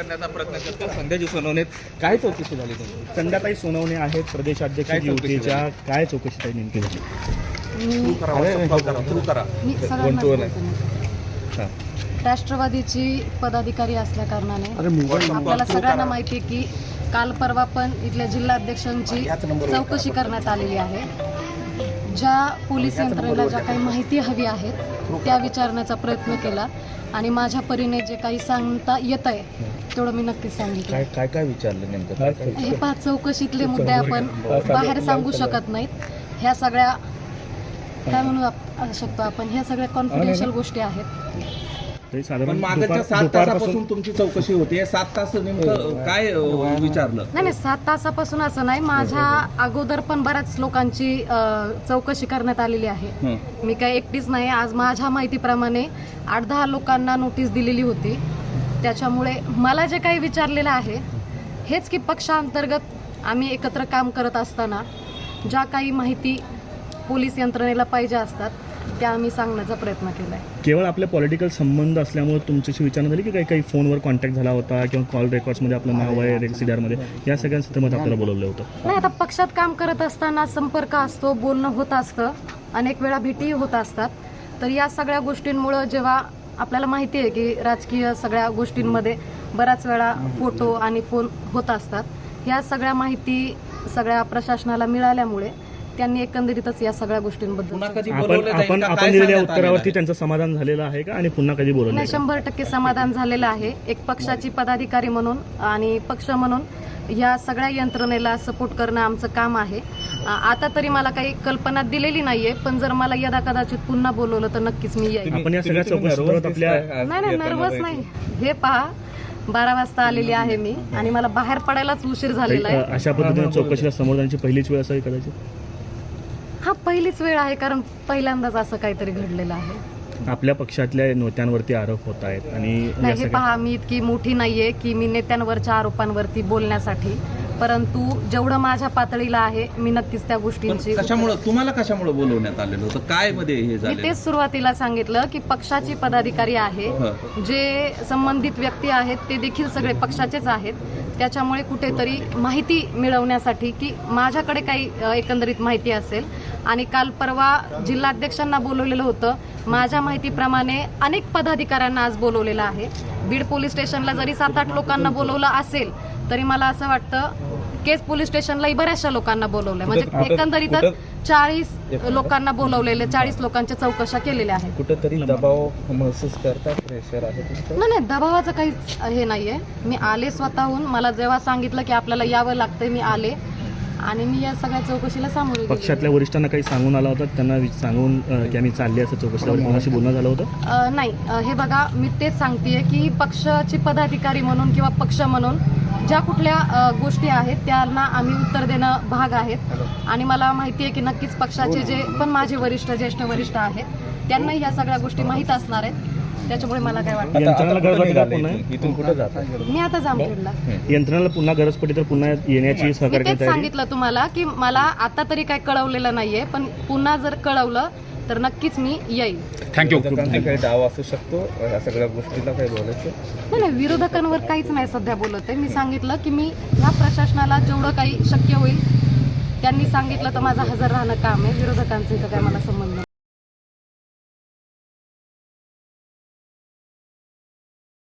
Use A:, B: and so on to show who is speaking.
A: करण्याचा प्रयत्न करतो संध्याची सोनवणे काय चौकशी झाली
B: सोनवणे आहेत प्रदेशाध्यक्ष
A: काय चौकशी
B: युतीच्या. काय चौकशी ताई नेमकी झाली?
C: मी
A: सुरू करा
C: मी सगळ्यांनाच
A: कोण तो
C: बोलते ना. राष्ट्रवादीची पदाधिकारी असल्या कारणाने आपल्याला सगळ्यांना माहिती आहे की काल परवा पण इथल्या जिल्हाध्यक्षांची चौकशी करण्यात आलेली आहे. ज्या पोलीस यंत्रणेला ज्या काही माहिती हवी आहेत त्या विचारण्याचा प्रयत्न केला. आणि माझ्या परीने जे काही सांगता येत आहे तेवढं मी नक्कीच सांगितलं.
A: काय काय काय विचारलं नेमकं?
C: हे पाच चौकशीतले मुद्दे आपण बाहेर सांगू शकत नाहीत. ह्या सगळ्या काय म्हणू आप- शकतो आपण? ह्या सगळ्या कॉन्फिडेन्शियल गोष्टी आहेत.
D: पण मागच्या सात तासापासून तुमची चौकशी होती. सात तास नेमकं काय अं, विचारलं?
C: नाही नाही सात तासापासून असं नाही. माझ्या अगोदर पण बऱ्याच लोकांची चौकशी करण्यात आलेली आहे.
D: हं.
C: मी काय एकटीच नाही. आज माझ्या माहितीप्रमाणे आठ दहा लोकांना नोटीस दिलेली होती. त्याच्यामुळे मला जे काही विचारलेलं आहे हेच की पक्षांतर्गत आम्ही एकत्र काम करत असताना ज्या काही माहिती पोलीस यंत्रणेला पाहिजे असतात त्या आम्ही सांगण्याचा प्रयत्न केला आहे
B: केवळ आपले पॉलिटिकल संबंध असल्यामुळे तुमच्याशी विचारणा झाली की काही काही फोनवर कॉन्टॅक्ट झाला होता किंवा कॉल रेकॉर्ड्समध्ये आपलं नाव आहे रेक्सिडारमध्ये या सगळ्या संदर्भात आपल्याला बोलवलं होतं.
C: नाही आता पक्षात काम करत असताना संपर्क असतो बोलणं होत असतं अनेक वेळा भेटीही होत असतात. तर या सगळ्या गोष्टींमुळं जेव्हा आपल्याला माहिती आहे की राजकीय सगळ्या गोष्टींमध्ये बऱ्याच वेळा फोटो आणि फोन होत असतात. ह्या सगळ्या माहिती सगळ्या प्रशासनाला मिळाल्यामुळे त्यांनी एकंदरीतच या सगळ्या गोष्टींबद्दल
D: पुन्हा कधी
B: आपण
D: बोलवलं जाईल
B: आपण
D: का?
B: आपण
D: काय
B: दिलेल्या
D: सांगण्यात आलेलं
B: उत्तरावरती
D: आहे?
B: त्यांचं समाधान झालेलं आहे का? आणि पुन्हा कधी बोलवलं
C: नाही? शंभर टक्के समाधान झालेलं आहे. एक पक्षाची पदाधिकारी म्हणून आणि पक्ष म्हणून ह्या सगळ्या यंत्रणेला सपोर्ट करणं आमचं काम आहे. आ- आता तरी मला काही कल्पना दिलेली नाहीये पण जर मला यदा कदाचित पुन्हा बोलवलं तर नक्कीच मी येईल.
B: आपण या सगळ्या
A: तुम्ही- तुम्ही
B: चौकशी
A: nervous
B: करत आपल्या
A: दिसताय? आज
C: नाही नाही
A: येताना
C: नर्वस. नाही. हे पहा बारा वाजता आलेली आहे मी आणि मला बाहेर पडायलाच उशीर झालेला आहे.
B: अ, अशा पद्धतीने चौकशीला समोर जाण्याची पहिलीच वेळ असावी कदाचित?
C: हा पहिलीच वेळ आहे कारण पहिल्यांदाच असं काहीतरी घडलेलं आहे.
B: आपल्या पक्षातल्या नेत्यांवरती आरोप होत आहेत आणि
C: नाही हे पहा मी इतकी मोठी नाहीये की मी नेत्यांवरच्या आरोपांवरती बोलण्यासाठी. परंतु जेवढं माझ्या पातळीला आहे मी नक्कीच त्या गोष्टींची
D: कशामुळं तुम्हाला कशामुळे बोलवण्यात आलेलं होतं? काय मध्ये हे
C: मी
D: झालं
C: तेच सुरुवातीला सांगितलं की पक्षाची पदाधिकारी आहे. जे संबंधित व्यक्ती आहेत ते देखील सगळे पक्षाचेच आहेत. त्याच्यामुळे कुठेतरी माहिती मिळवण्यासाठी की माझ्याकडे काही अ, एकंदरीत माहिती असेल आणि काल परवा जिल्हाध्यक्षांना बोलवलेलं होतं. माझ्या माहितीप्रमाणे अनेक पदाधिकाऱ्यांना आज बोलवलेलं आहे. बीड पोलीस स्टेशनला जरी सात आठ लोकांना बोलवलं असेल तरी मला असं वाटतं केस पोलीस स्टेशनलाही बऱ्याचशा लोकांना बोलवलंय. म्हणजे एकंदरीतच चाळीस लोकांना बोलवलेले चाळीस लोकांच्या चौकशा केलेल्या आहेत.
A: कुठंतरी दबाव महसूस करता प्रेशर आहे
C: नाही नाही दबावाचं काहीच हे नाहीये. मी आले स्वतःहून. मला जेव्हा सांगितलं की आपल्याला यावं लागतंय मी आले. आणि मी या सगळ्या चौकशीला सामोरे गेले.
B: पक्षातल्या वरिष्ठांना काही सांगून आला होता? त्यांना वि- सांगून अ, की आम्ही चालले असं चौकशीला कोणाशी बोलणं झालं होतं?
C: अ, नाही. अ, हे बघा मी तेच सांगतेय की पक्षाची पदाधिकारी म्हणून किंवा पक्ष म्हणून ज्या कुठल्या अ, गोष्टी आहेत त्यांना आम्ही उत्तर देणं भाग आहेत. आणि मला माहिती आहे की नक्कीच पक्षाचे जे पण माझे वरिष्ठ ज्येष्ठ वरिष्ठ आहेत त्यांनाही ह्या सगळ्या गोष्टी माहीत असणार आहेत. त्याच्यामुळे मला काय वाटतं.
B: यंत्रणाला गरज का पुन्हा?
A: इथून? इथून कुठं जात?
C: मी आता जामखेडला
B: यंत्रणाला पुन्हा गरज पडली तर पुन्हा येण्याची
C: मी
B: सहकार्य
C: तेच सांगितलं तुम्हाला की मला आता तरी काय कळवलेलं नाहीये पण पुन्हा जर कळवलं तर नक्कीच मी येईल.
A: विरोधकांचा काही डाव असू शकतो या सगळ्या गोष्टीला काही बोलायचं?
C: नाही नाही विरोधकांवर काहीच नाही सध्या बोलत आहे. मी सांगितलं की मी ह्या प्रशासनाला जेवढं काही शक्य होईल त्यांनी सांगितलं तर माझं हजर राहणं काम आहे. विरोधकांचं इथं काय मला संबंध नाही.